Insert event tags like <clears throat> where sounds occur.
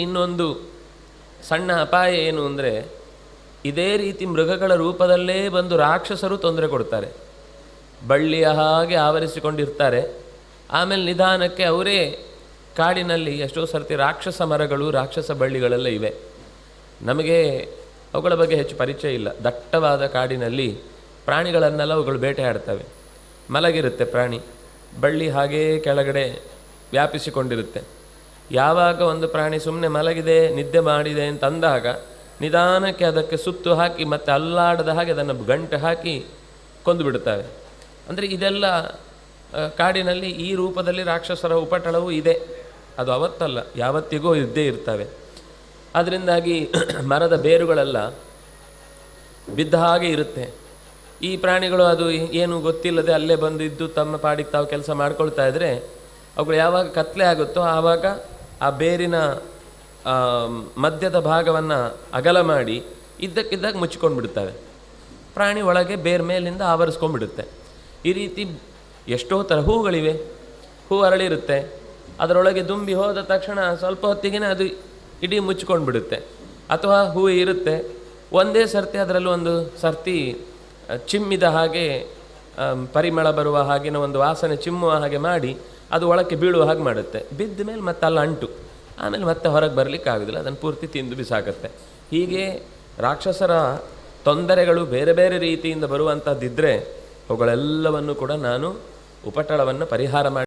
ಇನ್ನೊಂದು ಸಣ್ಣ ಅಪಾಯ ಏನು ಅಂದರೆ ಇದೇ ರೀತಿ ಮೃಗಗಳ ರೂಪದಲ್ಲೇ ಬಂದು ರಾಕ್ಷಸರು ತೊಂದರೆ ಕೊಡ್ತಾರೆ. ಬಳ್ಳಿಯ ಹಾಗೆ ಆವರಿಸಿಕೊಂಡಿರ್ತಾರೆ. ಆಮೇಲೆ ನಿಧಾನಕ್ಕೆ ಅವರೇ ಕಾಡಿನಲ್ಲಿ ಎಷ್ಟೋ ಸರ್ತಿ ರಾಕ್ಷಸ ಮರಗಳು, ರಾಕ್ಷಸ ಬಳ್ಳಿಗಳೆಲ್ಲ ಇವೆ. ನಮಗೆ ಅವುಗಳ ಬಗ್ಗೆ ಹೆಚ್ಚು ಪರಿಚಯ ಇಲ್ಲ. ದಟ್ಟವಾದ ಕಾಡಿನಲ್ಲಿ ಪ್ರಾಣಿಗಳನ್ನೆಲ್ಲ ಅವುಗಳು ಬೇಟೆಯಾಡ್ತವೆ. ಮಲಗಿರುತ್ತೆ ಪ್ರಾಣಿ. ಬಳ್ಳಿ ಹಾಗೇ ಕೆಳಗಡೆ ವ್ಯಾಪಿಸಿಕೊಂಡಿರುತ್ತೆ. ಯಾವಾಗ ಒಂದು ಪ್ರಾಣಿ ಸುಮ್ಮನೆ ಮಲಗಿದೆ, ನಿದ್ದೆ ಮಾಡಿದೆ ಅಂತ ಅಂದಾಗ ನಿಧಾನಕ್ಕೆ ಅದಕ್ಕೆ ಸುತ್ತು ಹಾಕಿ ಮತ್ತೆ ಅಲ್ಲಾಡದ ಹಾಗೆ ಅದನ್ನು ಗಂಟೆ ಹಾಕಿ ಕೊಂದು ಬಿಡುತ್ತವೆ ಅಂದರೆ ಇದೆಲ್ಲ ಕಾಡಿನಲ್ಲಿ ಈ ರೂಪದಲ್ಲಿ ರಾಕ್ಷಸರ ಉಪಟಳವು ಇದೆ. ಅದು ಅವತ್ತಲ್ಲ, ಯಾವತ್ತಿಗೂ ಇದ್ದೇ ಇರ್ತವೆ. ಅದರಿಂದಾಗಿ <clears throat> ಮರದ ಬೇರುಗಳೆಲ್ಲ ಬಿದ್ದ ಹಾಗೆ ಇರುತ್ತೆ. ಈ ಪ್ರಾಣಿಗಳು ಅದು ಏನು ಗೊತ್ತಿಲ್ಲದೆ ಅಲ್ಲೇ ಬಂದಿದ್ದು ತಮ್ಮ ಪಾಡಿಗೆ ತಾವು ಕೆಲಸ ಮಾಡ್ಕೊಳ್ತಾ ಇದ್ರೆ ಅವುಗಳು ಯಾವಾಗ ಕತ್ಲೆ ಆಗುತ್ತೋ ಆವಾಗ ಆ ಬೇರಿನ ಮಧ್ಯದ ಭಾಗವನ್ನು ಅಗಲ ಮಾಡಿ ಇದ್ದಕ್ಕಿದ್ದಾಗ ಮುಚ್ಚಿಕೊಂಡು ಬಿಡ್ತವೆ ಪ್ರಾಣಿ ಒಳಗೆ ಬೇರ್ ಮೇಲಿಂದ ಆವರಿಸ್ಕೊಂಡ್ಬಿಡುತ್ತೆ. ಈ ರೀತಿ ಎಷ್ಟೋ ಥರ ಹೂಗಳಿವೆ ಹೂ ಅರಳಿರುತ್ತೆ. ಅದರೊಳಗೆ ದುಂಬಿ ಹೋದ ತಕ್ಷಣ ಸ್ವಲ್ಪ ಹೊತ್ತಿಗೆ ಅದು ಇಡೀ ಮುಚ್ಚಿಕೊಂಡು ಬಿಡುತ್ತೆ ಅಥವಾ ಹೂ ಇರುತ್ತೆ. ಒಂದೇ ಸರ್ತಿ ಅದರಲ್ಲೂ ಒಂದು ಸರ್ತಿ ಚಿಮ್ಮಿದ ಹಾಗೆ ಪರಿಮಳ ಬರುವ ಹಾಗಿನ ಒಂದು ವಾಸನೆ ಚಿಮ್ಮುವ ಹಾಗೆ ಮಾಡಿ ಅದು ಒಳಕ್ಕೆ ಬೀಳುವ ಹಾಗೆ ಮಾಡುತ್ತೆ. ಬಿದ್ದ ಮೇಲೆ ಮತ್ತೆ ಅಲ್ಲ ಅಂಟು. ಆಮೇಲೆ ಮತ್ತೆ ಹೊರಗೆ ಬರಲಿಕ್ಕೆ ಆಗೋದಿಲ್ಲ. ಅದನ್ನು ಪೂರ್ತಿ ತಿಂದು ಬಿಸಾಕತ್ತೆ. ಹೀಗೆ ರಾಕ್ಷಸರ ತೊಂದರೆಗಳು ಬೇರೆ ಬೇರೆ ರೀತಿಯಿಂದ ಬರುವಂಥದ್ದಿದ್ದರೆ ಅವುಗಳೆಲ್ಲವನ್ನು ಕೂಡ ನಾನು ಉಪಟಳವನ್ನು ಪರಿಹಾರ ಮಾಡಿ